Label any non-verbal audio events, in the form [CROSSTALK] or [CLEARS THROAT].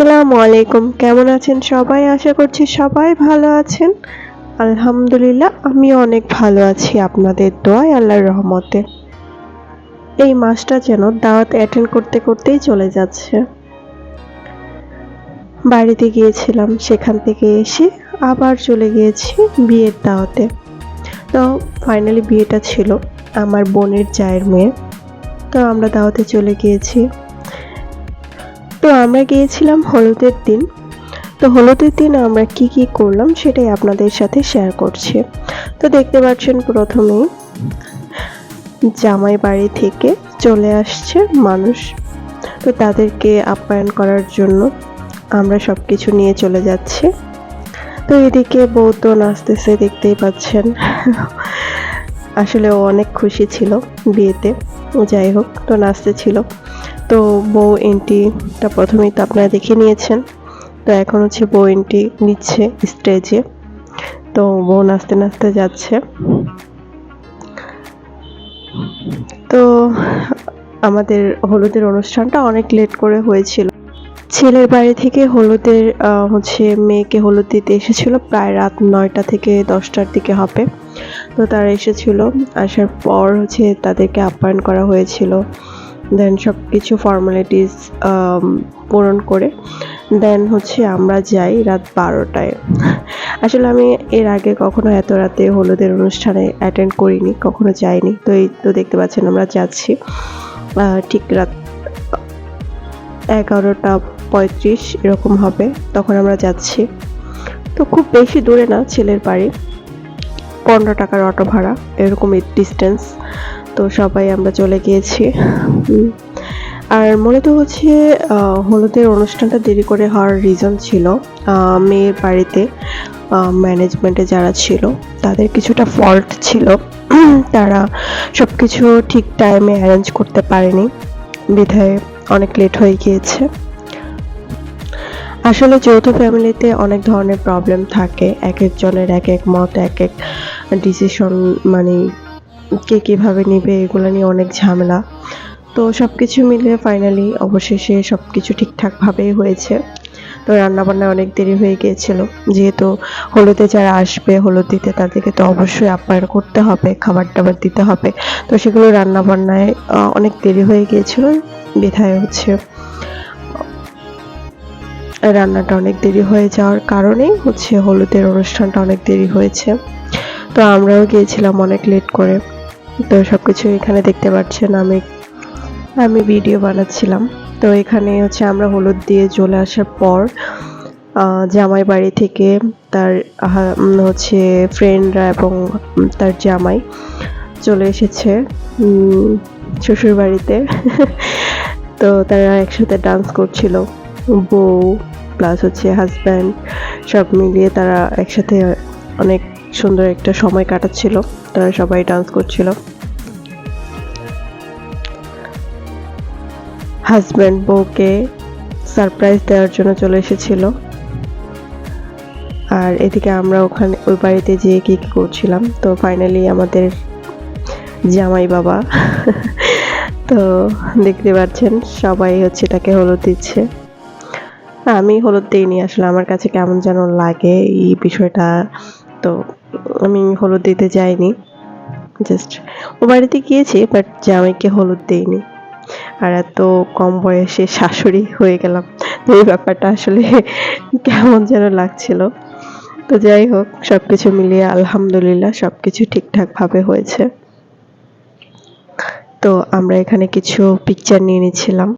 আসসালামু আলাইকুম। কেমন আছেন সবাই? আশা করছি সবাই ভালো আছেন। আলহামদুলিল্লাহ আমি অনেক ভালো আছি আপনাদের দোয়ায়, আল্লাহর রহমতে। এই মাসটা যেন দাওয়াত অ্যাটেন্ড করতে করতেই চলে যাচ্ছে। বাড়িতে গিয়েছিলাম, সেখান থেকে এসে আবার চলে গিয়েছি বিয়ের দাওয়াতে। তো ফাইনালি বিয়েটা ছিল, আমার বোনের চায়ের মেয়ে তো আমরা দাওয়াতে চলে গিয়েছি। আমরা গিয়েছিলাম হলুদের দিন। তো হলুদের দিন আমরা কি কি করলাম সেটাই আপনাদের সাথে শেয়ার করছি। তো দেখতে পাচ্ছেন প্রথমেই জামাই বাড়ি থেকে চলে আসছে মানুষ। তো তাদেরকে আপ্যায়ন করার জন্য আমরা সব কিছু নিয়ে চলে যাচ্ছি। তো এদিকে বউ তো নাচতেছে দেখতেই পাচ্ছেন। আসলে ও অনেক খুশি ছিল বিয়েতে। যাই হোক তো নাচতে ছিল তো বউ এন্ট্রিটা প্রথমেই তো আপনারা দেখে নিয়েছেন। তো এখন হচ্ছে বউ এন্ট্রি নিচ্ছে স্টেজে তো বউ নাচতে নাচতে যাচ্ছে। তো আমাদের হলুদের অনুষ্ঠানটা অনেক লেট করে হয়েছিল। ছেলের বাড়ি থেকে হলুদের হচ্ছে মেয়েকে হলুদ দিতে এসেছিল প্রায় রাত নয়টা থেকে দশটার দিকে হবে। তো তারা এসেছিল, আসার পর হচ্ছে তাদেরকে আপ্যায়ন করা হয়েছিল। দেন সব কিছু ফর্মালিটিস পূরণ করে। দেন হচ্ছে আমরা যাই রাত বারোটায়। আসলে আমি এর আগে কখনো এত রাতে হলুদের অনুষ্ঠানে অ্যাটেন্ড করিনি, কখনো যাইনি। তো এই তো দেখতে পাচ্ছেন আমরা যাচ্ছি ঠিক রাত এগারোটা পঁয়ত্রিশ এরকম হবে, তখন আমরা যাচ্ছি। তো খুব বেশি দূরে না, ছেলের বাড়ি। পনেরো টাকার অটো ভাড়া, এরকম ডিস্টেন্স তো সবাই আমরা চলে গিয়েছি। আর মূলত হচ্ছে হলুদের অনুষ্ঠানটা দেরি করে হওয়ার রিজন ছিল মেয়ের বাড়িতে ম্যানেজমেন্টে যারা ছিল, তাদের কিছুটা ফল্ট ছিল। [CLEARS THROAT] তারা সব কিছু ঠিক টাইমে অ্যারেঞ্জ করতে পারেনি। বিধায় অনেক লেট হয়ে গিয়েছে। আসলে যৌথ ফ্যামিলিতে অনেক ধরনের প্রবলেম থাকে। এক একজনের এক এক মত, এক এক ডিসিশন মানে কে কীভাবে নেবে এগুলো নিয়ে অনেক ঝামেলা। তো সব কিছু মিলিয়ে ফাইনালি অবশেষে সব কিছু ঠিকঠাকভাবেই হয়েছে। তো রান্নাবান্নায় অনেক দেরি হয়ে গিয়েছিল। যেহেতু হলুদে যারা আসবে হলুদ দিতে তাদেরকে তো অবশ্যই আপ্যায়ন করতে হবে খাবার টাবার দিতে হবে। তো সেগুলো রান্নাবান্নায় অনেক দেরি হয়ে গিয়েছিল, বিধায় হচ্ছে। রান্নাটা অনেক দেরি হয়ে যাওয়ার কারণেই হচ্ছে হলুদের অনুষ্ঠানটা অনেক দেরি হয়েছে। তো আমরাও গিয়েছিলাম অনেক লেট করে। তো সব কিছু এখানে দেখতে পাচ্ছেন, আমি আমি ভিডিও বানাচ্ছিলাম। তো এখানে হচ্ছে আমরা হলুদ দিয়ে চলে আসার পর জামাই বাড়ি থেকে তার হচ্ছে ফ্রেন্ডরা এবং তার জামাই চলে এসেছে শ্বশুর বাড়িতে। [LAUGHS] তো তারা একসাথে ডান্স করছিল, বউ প্লাস হচ্ছে হাজব্যান্ড সব মিলিয়ে তারা একসাথে অনেক সুন্দর একটা সময় কাটাচ্ছিল। তারা সবাই ডান্স করছিল। হাজব্যান্ড বউকে সারপ্রাইজ দেওয়ার জন্য চলে এসেছিল। আর এদিকে আমরা ওখানে, ওই বাড়িতে যেয়ে কি কি করছিলাম। তো ফাইনালি আমাদের জামাই বাবা, তো দেখতে পাচ্ছেন, সবাই হচ্ছে তাকে হলুদ দিচ্ছে। আমি হলুদ দিইনি, আসলে আমার কাছে কেমন যেন লাগে এই বিষয়টা। তো আমি হলুদ দিতে যাইনি জাস্ট ও বাড়িতে গিয়েছি বাট জামাইকে হলুদ দিইনি। আর এত কম বয়সে শাশুড়ি হয়ে গেলাম, তো এই ব্যাপারটা আসলে [LAUGHS] কেমন যেন লাগছিল। তো যাই হোক সব কিছু মিলিয়ে আলহামদুলিল্লাহ সব কিছু ঠিকঠাকভাবে হয়েছে। তো আমরা এখানে কিছু পিকচার নিয়ে নিচ্ছিলাম